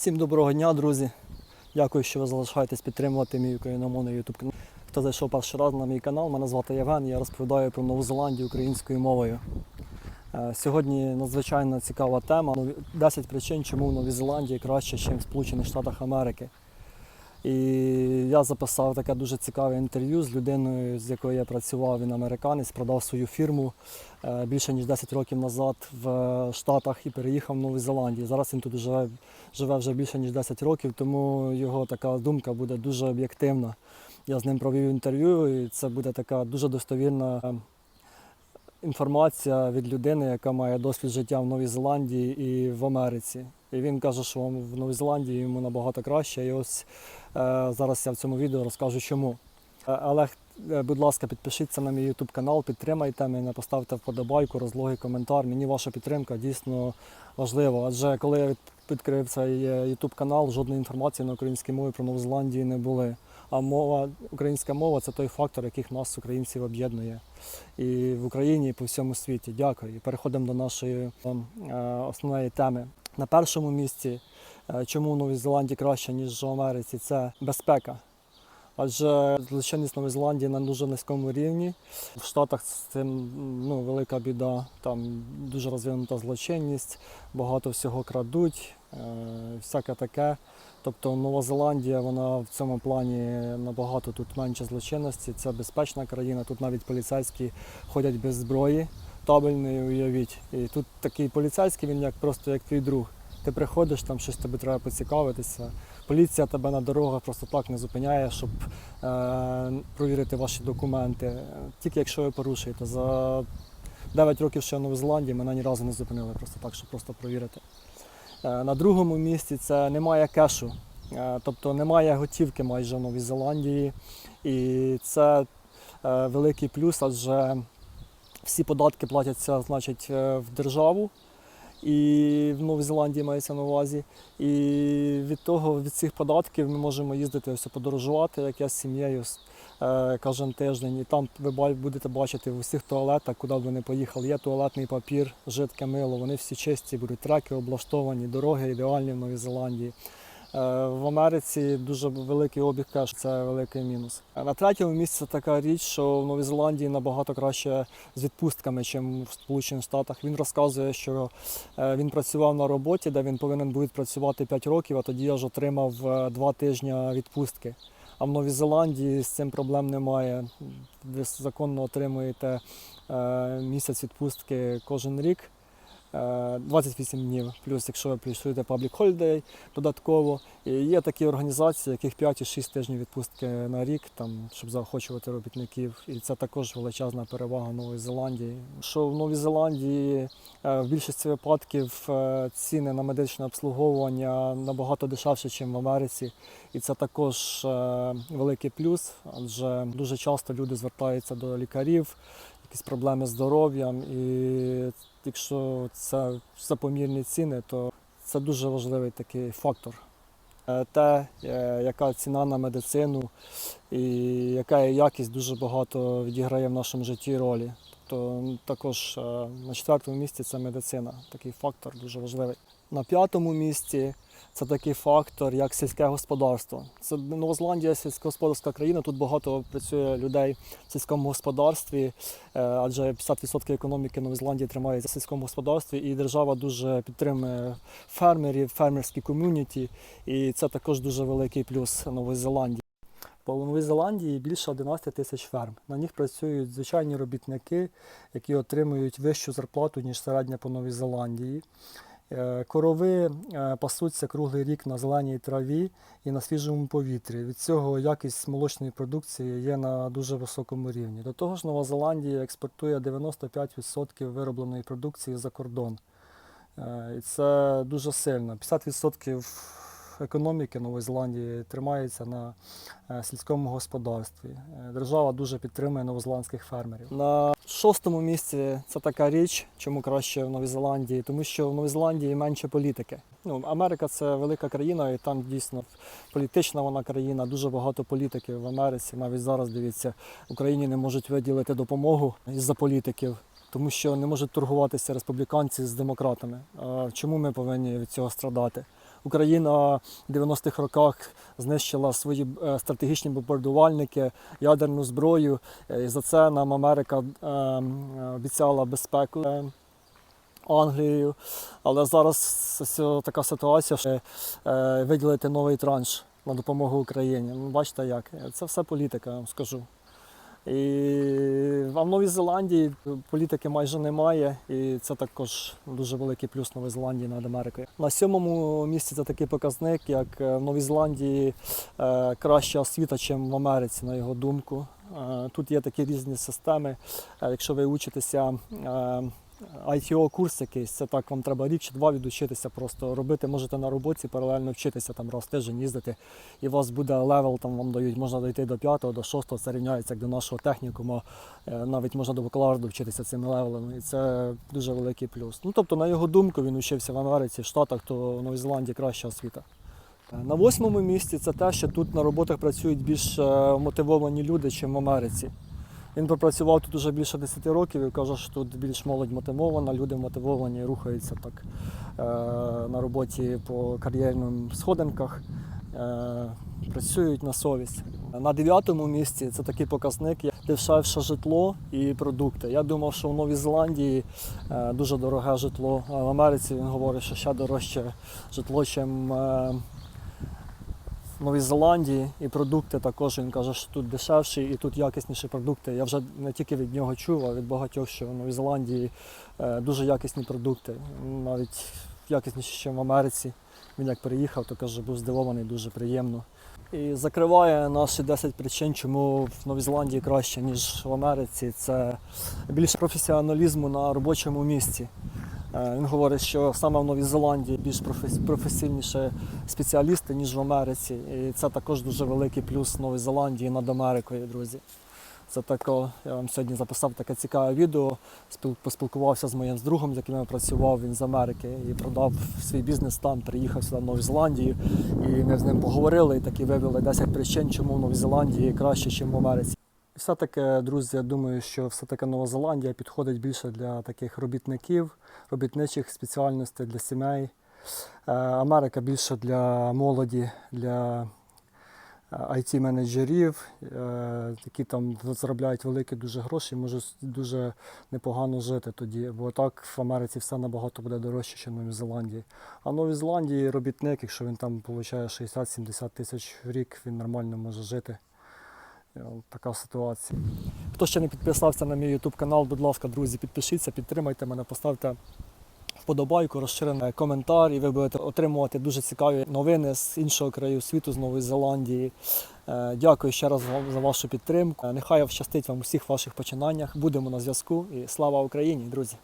Всім доброго дня, друзі. Дякую, що ви залишаєтесь підтримувати мій україномовний YouTube канал. Хто зайшов перший раз на мій канал, мене звати Євген, я розповідаю про Нову Зеландію українською мовою. Е, Сьогодні надзвичайно цікава тема. Нові- 10 причин, чому в Новій Зеландії краще, ніж в Сполучених Штатах Америки. І я записав таке дуже цікаве інтерв'ю з людиною, з якою я працював. Він американець, продав свою фірму е, більше ніж 10 років назад в Штатах і переїхав в Нову Зеландію. Зараз він тут живе, живе вже більше ніж 10 років, тому його така думка буде дуже об'єктивна. Я з ним провів інтерв'ю, і це буде така дуже достовірна е, інформація від людини, яка має досвід життя в Новій Зеландії і в Америці. І він каже, що в Новій Зеландії йому набагато краще. І ось е, зараз я в цьому відео розкажу чому. Е, Але, е, будь ласка, підпишіться на мій YouTube канал, підтримайте мене, поставте вподобайку, розлогий коментар. Мені ваша підтримка дійсно важлива. Адже коли я від- відкрив цей YouTube канал, жодної інформації на українській мові про Нову Зеландію не були. А мова, українська мова це той фактор, який нас, українців, об'єднує і в Україні, і по всьому світі. Дякую. І переходимо до нашої основної теми. На першому місці, е, чому в Новій Зеландії краще, ніж в Америці, це безпека. Адже злочинність Нової Зеландії на дуже низькому рівні. В Штатах з цим ну, велика біда, там дуже розвинута злочинність, багато всього крадуть, е, всяке таке. Тобто Нова Зеландія, вона в цьому плані набагато тут менше злочинності. Це безпечна країна. Тут навіть поліцейські ходять без зброї, табельної, уявіть. І тут такий поліцейський, він як просто як твій друг. Ти приходиш, там щось тобі треба поцікавитися. Поліція тебе на дорогах просто так не зупиняє, щоб е, провірити ваші документи. Тільки якщо ви порушуєте. За 9 років ще в Новій Зеландії мене ні разу не зупинили просто так, щоб просто провірити. Е, На другому місці це немає кешу, Е, тобто немає готівки майже в Новій Зеландії. І це е, великий плюс, адже всі податки платяться значить, е, в державу. І в Новій Зеландії мається на увазі. І від того, від цих податків ми можемо їздити ось подорожувати, як я з сім'єю е, кожен тиждень. І там ви будете бачити в усіх туалетах, куди б ви не поїхали. Є туалетний папір, жидке мило, вони всі чисті, будуть треки облаштовані, дороги ідеальні в Новій Зеландії. Е, В Америці дуже великий обіг кеш, це великий мінус. На третьому місці така річ, що в Новій Зеландії набагато краще з відпустками, ніж в Сполучених Штатах. Він розказує, що е, він працював на роботі, де він повинен був відпрацювати 5 років, а тоді аж отримав 2 тижні відпустки. А в Новій Зеландії з цим проблем немає. Ви законно отримуєте е, місяць відпустки кожен рік. Е, 28 днів, плюс якщо ви прийшли Public Holiday додатково. І є такі організації, яких 5 і 6 тижнів відпустки на рік, там, щоб заохочувати робітників. І це також величезна перевага Нової Зеландії. Що в Новій Зеландії е, в більшості випадків е, ціни на медичне обслуговування набагато дешевше, ніж в Америці. І це також е, великий плюс, адже дуже часто люди звертаються до лікарів, якісь проблеми з здоров'ям. І якщо це за помірні ціни, то це дуже важливий такий фактор. Е, Те, е, яка ціна на медицину і яка є якість дуже багато відіграє в нашому житті ролі. Тобто також е, на четвертому місці це медицина. Такий фактор дуже важливий. На п'ятому місці це такий фактор, як сільське господарство. Це Нова Зеландія сільськогосподарська країна. Тут багато працює людей в сільському господарстві, е, адже 50% економіки Нової Зеландії тримається в сільському господарстві, і держава дуже підтримує фермерів, фермерські ком'юніті, і це також дуже великий плюс Нової Зеландії. По Новій Зеландії більше 11 тисяч ферм. На них працюють звичайні робітники, які отримують вищу зарплату, ніж середня по Новій Зеландії. Е, Корови е, пасуться круглий рік на зеленій траві і на свіжому повітрі. Від цього якість молочної продукції є на дуже високому рівні. До того ж, Нова Зеландія експортує 95% виробленої продукції за кордон. Е, І це дуже сильно. 50% економіки Нової Зеландії тримається на е, сільському господарстві. Е, Держава дуже підтримує новозеландських фермерів. На шостому місці це така річ, чому краще в Новій Зеландії, тому що в Новій Зеландії менше політики. Ну, Америка це велика країна, і там дійсно політична вона країна, дуже багато політиків в Америці. Навіть зараз дивіться, Україні не можуть виділити допомогу із-за політиків. Тому що не можуть торгуватися республіканці з демократами. Чому ми повинні від цього страдати? Україна в 90-х роках знищила свої е, стратегічні бомбардувальники, ядерну зброю. Е, І за це нам Америка е, обіцяла безпеку. Англією, але зараз така ситуація, що виділити новий транш на допомогу Україні. Ну, бачите як, це все політика, я вам скажу. І а в Новій Зеландії політики майже немає, і це також дуже великий плюс Нової Зеландії над Америкою. На сьомому місці це такий показник, як е, в Новій Зеландії е, краща освіта, ніж в Америці, на його думку. Е, Тут є такі різні системи. Е, Якщо ви учитеся е, ITO курс якийсь, це так, вам треба рік чи два відучитися, просто робити можете на роботі, паралельно вчитися там раз в тиждень їздити, і у вас буде левел, там вам дають, можна дойти до п'ятого, до шостого, це рівняється як до нашого технікуму, Е, навіть можна до бакалавра вчитися цими левелами, і це дуже великий плюс. Ну тобто, на його думку, він учився в Америці, в Штатах, то в Новій Зеландії краща освіта. Е, На восьмому місці це те, що тут на роботах працюють більш е, мотивовані люди, ніж в Америці. Він пропрацював тут уже більше 10 років і каже, що тут більш молодь мотивована, люди мотивовані, рухаються так е, на роботі по кар'єрним сходинках, е, працюють на совість. На дев'ятому місці це такий показник, дешевше житло і продукти. Я думав, що в Новій Зеландії е, дуже дороге житло, а в Америці він говорить, що ще дорожче житло, ніж Новій Зеландії, і продукти також він каже, що тут дешевші і тут якісніші продукти. Я вже не тільки від нього чув, а від багатьох, що в Новій Зеландії е, дуже якісні продукти, навіть якісніші, ніж в Америці. Він як приїхав, то каже, був здивований, дуже приємно. І закриває наші 10 причин, чому в Новій Зеландії краще, ніж в Америці. Це більше професіоналізму на робочому місці. Е, Він говорить, що саме в Новій Зеландії більш професі- професійніше спеціалісти, ніж в Америці. І це також дуже великий плюс Нової Зеландії над Америкою, друзі. Це тако, я вам сьогодні записав таке цікаве відео. Поспілкувався з моїм другом, з яким я працював, він з Америки і продав свій бізнес там, приїхав сюди в Нову Зеландію. І ми з ним поговорили і такі вивели 10 причин, чому в Новій Зеландії краще, ніж в Америці. І все-таки, друзі, я думаю, що все-таки Нова Зеландія підходить більше для таких робітників, робітничих спеціальностей для сімей. Е, Америка більше для молоді, для IT-менеджерів, е, які там заробляють великі дуже гроші, можуть дуже непогано жити тоді. Бо так в Америці все набагато буде дорожче, ніж в Новій Зеландії. А в Новій Зеландії робітник, якщо він там отримує 60-70 тисяч в рік, він нормально може жити. Е, Така ситуація. Хто ще не підписався на мій YouTube канал, будь ласка, друзі, підпишіться, підтримайте мене, поставте вподобайку, розширений коментар, і ви будете отримувати дуже цікаві новини з іншого краю світу, з Нової Зеландії. Е, Дякую ще раз за вашу підтримку. Нехай щастить вам у всіх ваших починаннях. Будемо на зв'язку і слава Україні, друзі!